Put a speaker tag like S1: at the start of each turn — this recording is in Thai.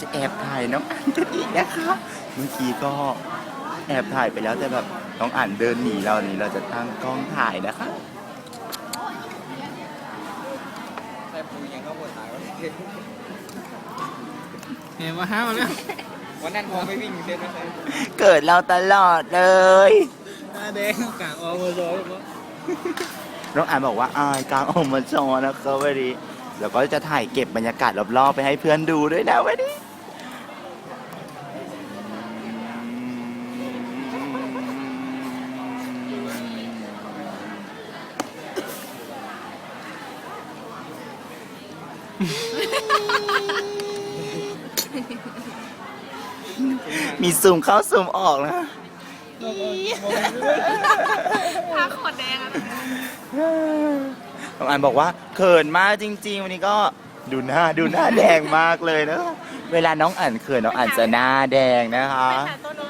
S1: จะแอบถ่ายน้องอันกันอีกนะคะ เมื่อกี้ก็แอบถ่ายไปแล้วแต่แบบน้องอันเดินหนีเรานี่เราจะตั้งกล้องถ่ายนะคะ
S2: ใช่ปูยังก็ปวดตายวันนี้
S3: เห็นว่าห้ามาแล้ว
S2: วันนั้นพอไม่วิ่งเต้นไม่ใช่
S1: เกิดเราตลอดเลย
S3: หน้าแดงกากออกมาเลยเพราะ
S1: น้องอันบอกว่าอายกลางออกมาจอนะครับวันนี้ แล้วก็จะถ่ายเก็บบรรยากาศรอบๆไปให้เพื่อนดูด้วยนะวันนี้มีซูมเข้าซูมออกนะ
S4: ทาขนแดงอะ
S1: น้องอันบอกว่าเขินมากจริง ๆ วันนี้ก็ดูหน้าดูหน้าแดงมากเลยนะ เวลาน้องอันเขินน้องอันจะหน้าแดงนะคะ
S4: ไปหาตัวโน้